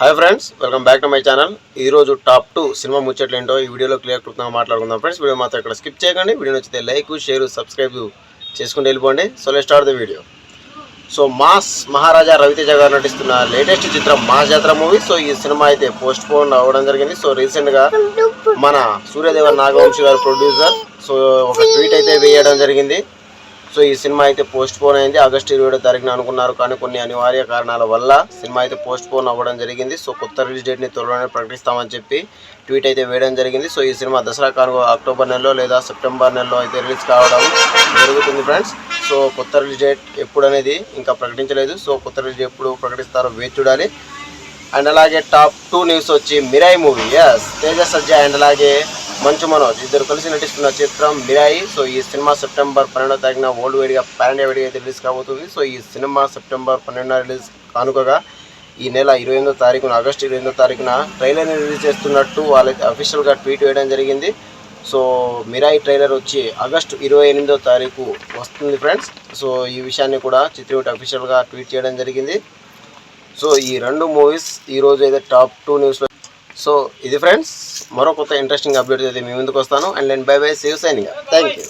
Hi friends welcome back to my channel ఈ రోజు top two సినిమా ముచ్చట్లు ఏంటో ఈ వీడియోలో క్లియర్ క్లుప్తంగా మాట్లాడుకుందాం ఫ్రెండ్స్ వీడియో మాత్రం ఇక్కడ స్కిప్ చేయకండి. వీడియో నచ్చితే లైక్ షేర్ సబ్స్క్రైబ్ చేసుకుంటూ వెళ్ళిపోండి. So let start the video so mass Maharaja Raviteja గారు నటిస్తున్న లేటెస్ట్ చిత్రం మాస్ జాతర మూవీ సో ఈ సినిమా అయితే పోస్ట్ పోన్ అవ్వడం జరిగింది. సో రీసెంట్గా మన సూర్యదేవ నాగవంశి గారు ప్రొడ్యూసర్ సో ఒక ట్వీట్ అయితే వేయడం జరిగింది. సో ఈ సినిమా అయితే పోస్ట్ పోన్ అయింది. ఆగస్టు ఇరవై ఏడో తారీఖున అనుకున్నారు. కానీ కొన్ని అనివార్య కారణాల వల్ల సినిమా అయితే పోస్ట్ పోన్ అవ్వడం జరిగింది. సో కొత్త రిలీజ్ డేట్ని త్వరలోనే ప్రకటిస్తామని చెప్పి ట్వీట్ అయితే వేయడం జరిగింది. సో ఈ సినిమా దసరా కానుక అక్టోబర్ నెలలో లేదా సెప్టెంబర్ నెలలో అయితే రిలీజ్ కావడం జరుగుతుంది ఫ్రెండ్స్. సో కొత్త రిలీజ్ డేట్ ఎప్పుడు అనేది ఇంకా ప్రకటించలేదు. సో కొత్త రిలీజ్ ఎప్పుడు ప్రకటిస్తారో వేచి చూడాలి. అండ్ అలాగే టాప్ టూ న్యూస్ వచ్చి Mirai movie. S Teja Sajja and అలాగే మంచు మనోజ్. ఇద్దరు కలిసి నటిస్తున్న చిత్రం మిరాయి. సో ఈ సినిమా సెప్టెంబర్ పన్నెండో తారీఖున వరల్డ్ వైడ్గా పాన్ వైడ్గా అయితే రిలీజ్ కాబోతుంది. సో ఈ సినిమా సెప్టెంబర్ పన్నెండున రిలీజ్ కానుకగా ఈ నెల ఇరవై ఎనిమిదో తారీఖున ఆగస్టు ఇరవై ఎనిమిదో తారీఖున ట్రైలర్ని రిలీజ్ చేస్తున్నట్టు వాళ్ళైతే అఫీషియల్గా ట్వీట్ వేయడం జరిగింది. సో మిరాయి ట్రైలర్ వచ్చి ఆగస్టు ఇరవై ఎనిమిదో తారీఖు వస్తుంది ఫ్రెండ్స్. సో ఈ విషయాన్ని కూడా చిత్రయూట్ అఫీషియల్గా ట్వీట్ చేయడం జరిగింది. సో ఈ రెండు మూవీస్ ఈరోజు అయితే టాప్ టూ న్యూస్లో సో ఇది ఫ్రెండ్స్ మరో కొత్త ఇంట్రెస్టింగ్ అప్డేట్ అయితే మీ ముందుకు వస్తాను. అండ్ నేను బై బై సేవ్ సైనింగ్ థ్యాంక్ యూ